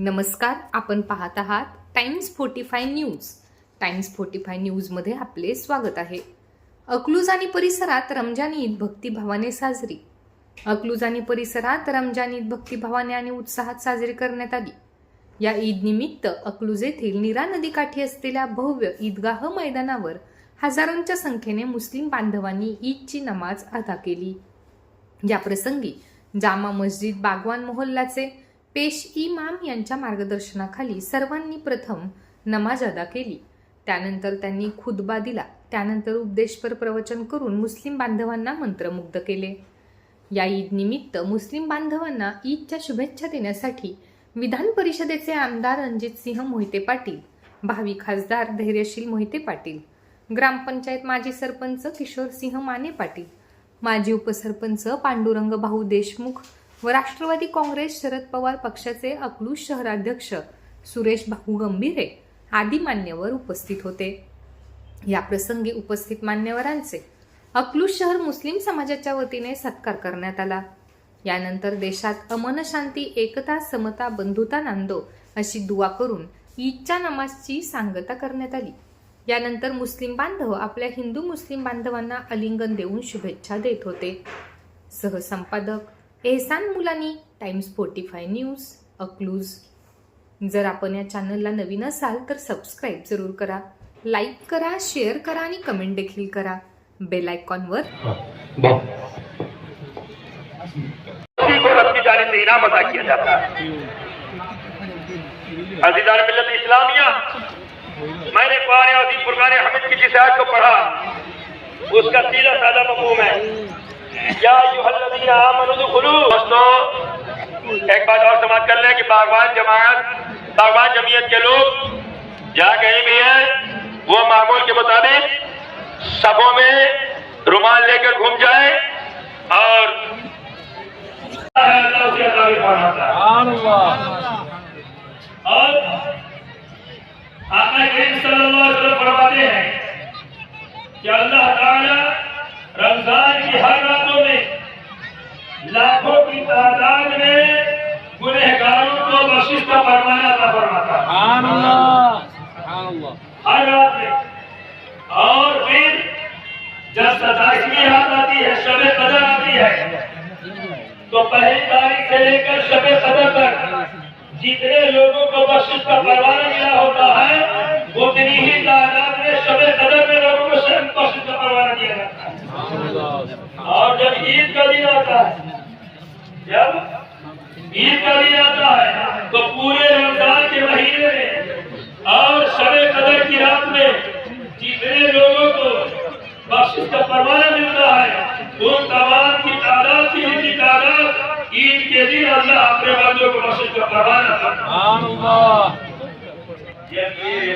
नमस्कार आपण पाहत आहात Times forty five news. Times forty five न्यूजमध्ये आपले स्वागत आहे. अकलूज आणि परिसरात रमजान ईद भक्तिभावाने साजरी. अकलूज आणि परिसरात रमजान ईद भक्तिभावाने आणि उत्साहात साजरी करण्यात आली. या ईद निमित्त अकलूज येथील नीरा नदीकाठी असलेल्या भव्य ईदगाह मैदानावर हजारोंच्या संख्येने मुस्लिम बांधवांनी ईदची नमाज अदा केली. या प्रसंगी जामा मस्जिद बागवान मोहल्लाचे पेश इमाम यांच्या मार्गदर्शनाखाली सर्वांनी प्रथम नमाज अदा केली. त्यानंतर त्यांनी खुदबा दिला. त्यानंतर उपदेशपर प्रवचन करून मुस्लिम बांधवांना मंत्रमुग्ध केले. या ईद निमित्त मुस्लिम बांधवांना ईदच्या शुभेच्छा देण्यासाठी विधान परिषदेचे आमदार रणजित सिंह मोहिते पाटील भावी खासदार धैर्यशील मोहिते पाटील ग्रामपंचायत माजी सरपंच किशोर सिंह माने पाटील माजी उपसरपंच पांडुरंग भाऊ देशमुख व राष्ट्रवादी काँग्रेस शरद पवार पक्षाचे अकलूज शहराध्यक्ष सुरेश भाऊ गंभीरे आदी मान्यवर उपस्थित होते. या प्रसंगी उपस्थित मान्यवरांचे अकलूज शहर मुस्लिम समाजाच्या वतीने सत्कार करण्यात आला. यानंतर देशात अमन शांती एकता समता बंधुता नांदो अशी दुवा करून ईदच्या नमाजची सांगता करण्यात आली. यानंतर मुस्लिम बांधव आपल्या हिंदू मुस्लिम बांधवांना अलिंगन देऊन शुभेच्छा देत होते. सहसंपादक Ehsan Mulani Times forty five news Akluj. जर आपण या चॅनलला नवीन असाल तर सबस्क्राईब जरूर करा. लाईक करा शेअर करा आणि कमेंट देखील करा. बेल आयकॉनवर अजीजान इस्लामिया मैंने कुरान अजीम फुरकान हमिद की जिस आयत को पढ़ा। उसका सीधा साधा मफहूम है। یا ایوہ الذین آمنوا دخلوا حسنو ایک بات اور سمات کر لیں کہ باغوان جماعت باغوان جمعیت کے لوگ جہاں کہیں بھی ہیں، وہ معمول کے مطابق سبوں میں رومان لے کر گھوم جائے اور اور آقا کریم صلی اللہ علیہ وسلم فرماتے رمضان کی ہر راتوں میں لاکھوں کی تعداد میں گنہگاروں کو بخشش کا فرمایا تھا فرماتا ہر رات میں۔ اور پھر جب ستائیسویں رات آتی ہے شب قدر آتی ہے تو پہلی تاریخ سے لے کر شب قدر تک جتنے لوگوں کو بخشش کا پروانہ ملا ہوتا ہے اتنی ہی تعداد میں شب قدر میں لوگوں کو شرم بخشش اور جب عید کا دن آتا ہے جب عید کا دن آتا ہے تو پورے رمضان کے مہینے میں اور شب قدر کی رات میں جی جتنے لوگوں کو بخش کا پروانہ ملتا ہے ان تمام کی تعداد کی ہندی تعداد عید کے دن اللہ اپنے بندوں کو بخش کا پروانہ اللہ۔ یہ